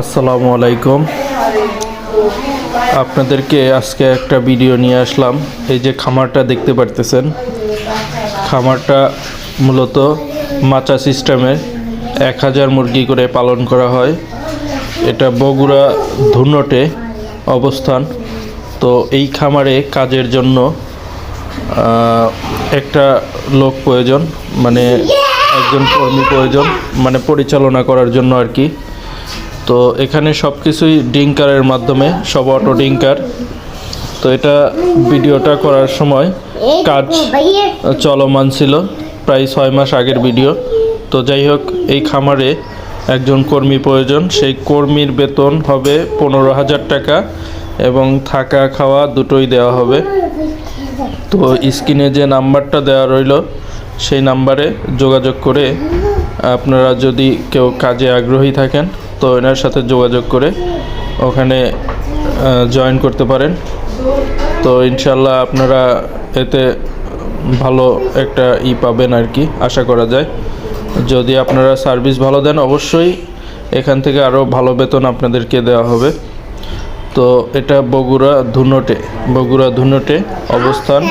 আসসালামু আলাইকুম। আপনাদেরকে আজকে একটা ভিডিও নিয়ে আসলাম। এই যে খামারটা দেখতে পারতেছেন। খামারটা মূলত মাচা সিস্টেমে এক হাজার মুরগি করে পালন করা হয়। এটা বগুড়া ধুনটে অবস্থান। তো এই খামারে কাজের জন্য একটা লোক প্রয়োজন মানে একজন কর্মী প্রয়োজন মানে পরিচালনা করার জন্য আর কি। তো এখানে সব কিছুই ডিঙ্কারের মাধ্যমে সব অটো ডিঙ্কার। তো এটা ভিডিওটা করার সময় কাজ চলমান ছিল প্রায় ছয় মাস আগের ভিডিও। তো যাই হোক এই খামারে একজন কর্মী প্রয়োজন সেই কর্মীর বেতন হবে পনেরো হাজার টাকা এবং থাকা খাওয়া দুটোই দেওয়া হবে। তো স্ক্রিনে যে নাম্বারটা দেওয়া রইল সেই নাম্বারে যোগাযোগ করে আপনারা যদি কেউ কাজে আগ্রহী থাকেন তো এনার সাথে যোগাযোগ করে ওখানে জয়েন করতে পারেন। তো ইনশাল্লাহ আপনারা এতে ভালো একটা ই পাবেন আর কি, আশা করা যায়। যদি আপনারা সার্ভিস ভালো দেন, অবশ্যই এখান থেকে আরও ভালো বেতন আপনাদেরকে দেওয়া হবে। তো এটা বগুড়া ধুনটে বগুড়া ধুনটে অবস্থান।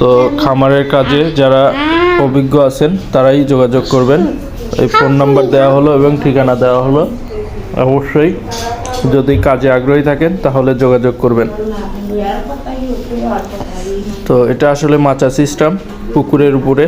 তো খামারের কাজে যারা অভিজ্ঞ আছেন, তারাই যোগাযোগ করবেন। এই ফোন নাম্বার দেওয়া হলো এবং ঠিকানা দেওয়া হলো। অবশ্যই যদি কাজে আগ্রহী থাকেন তাহলে যোগাযোগ করবেন। তো এটা আসলে মাচা সিস্টেম পুকুরের উপরে।